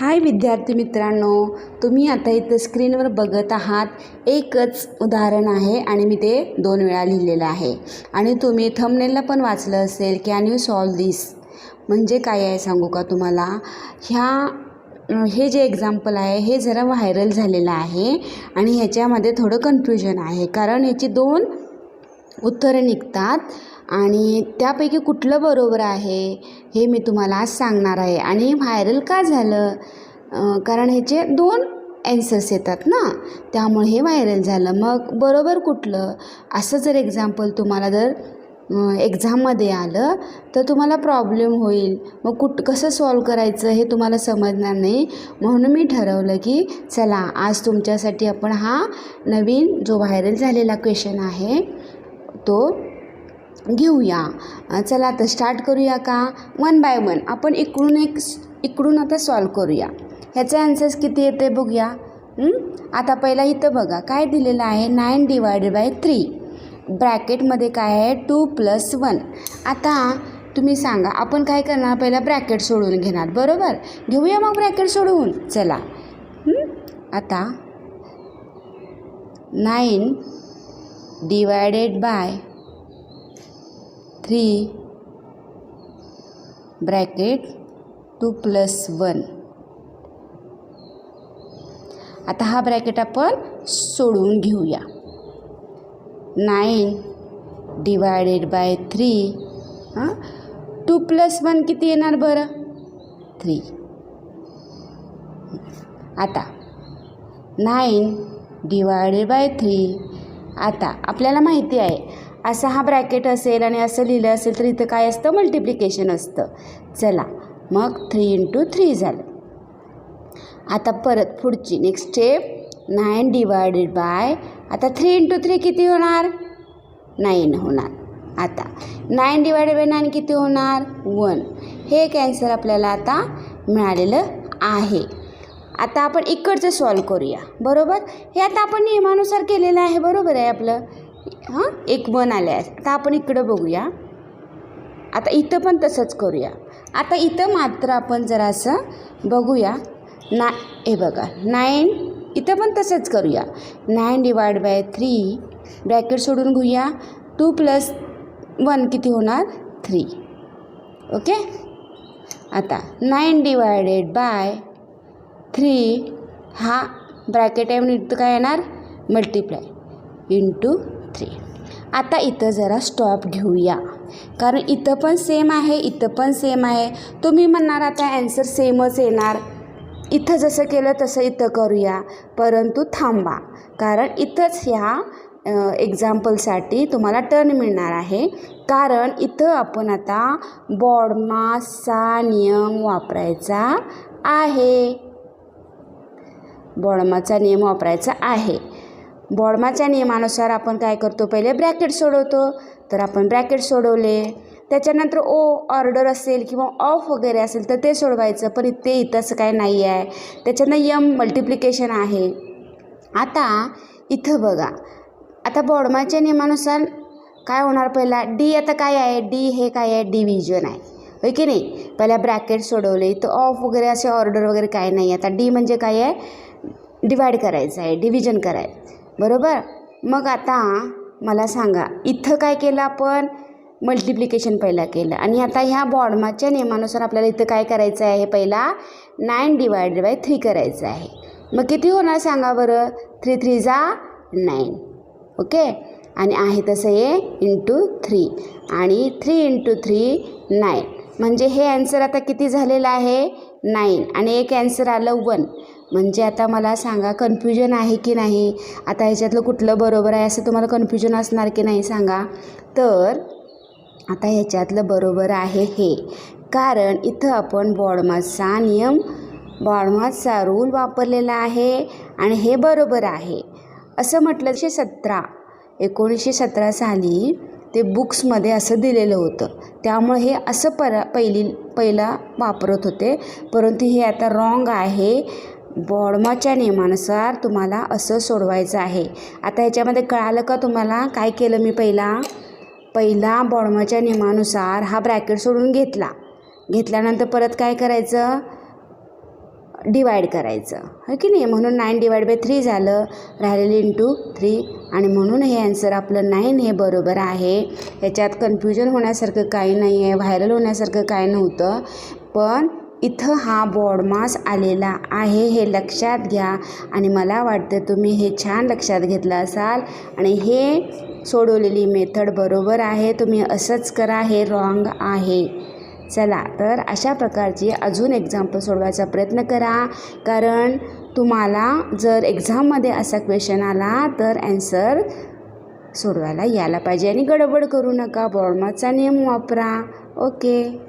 हाय विद्यार्थी मित्रांनो तुम्ही आता इथं स्क्रीनवर बघत आहात एकच उदाहरण आहे आणि मी ते दोन वेळा लिहिलेलं आहे. आणि तुम्ही थंबनेलला पण वाचलं असेल कॅन यू सॉल्व दिस म्हणजे काय आहे सांगू का तुम्हाला? ह्या हे जे एक्झाम्पल आहे हे जरा व्हायरल झालेलं आहे आणि ह्याच्यामध्ये थोडं कन्फ्युजन आहे. कारण ह्याची दोन उत्तरं निघतात. आणि त्यापैकी कुठलं बरोबर आहे हे मी तुम्हाला आज सांगणार आहे. आणि व्हायरल का झालं? कारण ह्याचे दोन ॲन्सर्स येतात ना? त्यामुळे हे व्हायरल झालं. मग बरोबर कुठलं? असं जर एक्झाम्पल तुम्हाला जर एक्झाममध्ये आलं तर तुम्हाला प्रॉब्लेम होईल. मग कुठ कसं सॉल्व करायचं हे तुम्हाला समजणार नाही. म्हणून मी ठरवलं की चला आज तुमच्यासाठी आपण हा नवीन जो व्हायरल झालेला क्वेश्चन आहे तो घेऊया. चला आता स्टार्ट करूया का? वन बाय वन आपण इकडून एक इकडून आता सॉल्व करूया. ह्याचा ॲन्सर्स किती येते बघूया. आता पहिला इथं बघा. काय दिलेलं आहे? नाईन डिवायडेड बाय थ्री ब्रॅकेटमध्ये काय आहे? टू प्लस वन आता तुम्ही सांगा आपण काय करणार? पहिला ब्रॅकेट सोडून घेणार. बरोबर? घेऊया मग ब्रॅकेट सोडवून चला. आता nine divided by three bracket two plus one. आता हा ब्रॅकेट आपण सोडून घेऊया. नाईन डिवायडेड बाय थ्री हां? टू प्लस वन किती येणार बरं? थ्री. आता नाईन डिवायडेड बाय थ्री आता आपल्याला माहिती आहे असा हा ब्रॅकेट असेल आणि असं लिहिलं असेल तर इथं काय असतं? मल्टिप्लिकेशन असतं. चला मग थ्री इंटू थ्री झालं. आता परत पुढची next step nine divided by आता थ्री इंटू थ्री किती होणार? नाईन होणार. आता नाईन डिवायडेड बाय नाईन किती होणार? वन हे एक ॲन्सर आपल्याला आता मिळालेलं आहे. आता आपण इकडचं सॉल्व करूया. बरोबर? हे आता आपण नियमानुसार केलेलं आहे. बरोबर आहे आपलं? हां? एक वन आलं आहे आता आपण इकडं बघूया. आता इथं पण तसंच करूया. आता इथं मात्र आपण जरासं बघूया. ना हे बघा. नाईन इथं पण तसंच करूया. Nine divide by three bracket सोडून घेऊया. टू प्लस वन किती होणार? थ्री ओके आता नाईन डिवायडेड बाय थ्री हा ब्रॅकेट आहे म्हणून इथं काय येणार? मल्टिप्लाय इंटू रात्री. आता इथं जरा स्टॉप घेऊया. कारण इथं पण सेम आहे इथं पण सेम आहे. तुम्ही म्हणणार आता ॲन्सर सेमच येणार. इथं जसं केलं तसं इथं करूया. परंतु थांबा. कारण इथंच ह्या एक्झाम्पलसाठी तुम्हाला टर्न मिळणार आहे. कारण इथं आपण आता बॉडमासचा नियम वापरायचा आहे. बॉडमाचा नियम वापरायचा आहे. बॉडमाच्या नियमानुसार आपण काय करतो? पहिले ब्रॅकेट सोडवतो. तर आपण ब्रॅकेट सोडवले. त्याच्यानंतर ओ ऑर्डर असेल किंवा ऑफ वगैरे असेल तर ते सोडवायचं. पण ते इथं असं काय नाही आहे. त्याच्यानं यम मल्टिप्लिकेशन आहे. आता इथं बघा. आता बॉडमाच्या नियमानुसार काय होणार पहिला? डी आता काय आहे? डी हे काय आहे? डिव्हिजन आहे. होय की नाही? पहिल्या ब्रॅकेट सोडवले. इथं ऑफ वगैरे असे ऑर्डर वगैरे काय नाही आता डी म्हणजे काय आहे? डिवाईड करायचं आहे. डिव्हिजन करायचं बरोबर? मग आता मला सांगा इथं काय केलं आपण? मल्टिप्लिकेशन पहिला केलं. आणि आता ह्या बॉडमाच्या नियमानुसार आपल्याला इथं काय करायचं आहे? पहिला नाईन डिवायडेड बाय थ्री करायचं आहे. मग किती होणार सांगा बरं? थ्री थ्री जा नाईन ओके? आणि आहे तसं हे इंटू थ्री आणि थ्री इंटू थ्री नाईन म्हणजे हे ॲन्सर आता किती झालेलं आहे? नाईन आणि एक ॲन्सर आलं वन म्हणजे आता मला सांगा कन्फ्युजन आहे की नाही? आता ह्याच्यातलं कुठलं बरोबर आहे असं तुम्हाला कन्फ्युजन असणार की नाही सांगा. तर आता ह्याच्यातलं बरोबर आहे हे. कारण इथं आपण बॉडमासचा नियम बॉडमासचा रूल वापरलेला आहे आणि हे बरोबर आहे. असं म्हटलं एकशे सतरा एकोणीसशे सतरा साली ते बुक्समध्ये असं दिलेलं होतं. त्यामुळे हे असं पर पहिली पहिला वापरत होते. परंतु हे आता रॉंग आहे. बॉडमाच्या नियमानुसार तुम्हाला असं सोडवायचं आहे. आता ह्याच्यामध्ये कळालं का तुम्हाला? काय केलं मी पहिला? पहिला बॉडमाच्या नियमानुसार हा ब्रॅकेट सोडून घेतला. घेतल्यानंतर परत काय करायचं? डिवाईड करायचं. हो की नाही? म्हणून नाईन डिवाईड बाय थ्री झालं. राहिलेलं इंटू थ्री आणि म्हणून हे ॲन्सर आपलं नाईन हे बरोबर आहे. ह्याच्यात कन्फ्युजन होण्यासारखं काही नाही आहे व्हायरल होण्यासारखं काही नव्हतं. पण इथं हा बॉड मास आलेला आहे हे लक्षात घ्या. आणि मला वाटतं तुम्ही हे छान लक्षात घेतलं असाल. आणि हे सोडवलेली मेथड बरोबर आहे. तुम्ही असंच करा हे रॉंग आहे. चला तर अशा प्रकारची अजून एक्झाम्पल सोडवायचा प्रयत्न करा. कारण तुम्हाला जर एक्झाममध्ये असा क्वेश्चन आला तर ॲन्सर सोडवायला यायला पाहिजे. आणि गडबड करू नका. बॉडमाचा नियम वापरा. ओके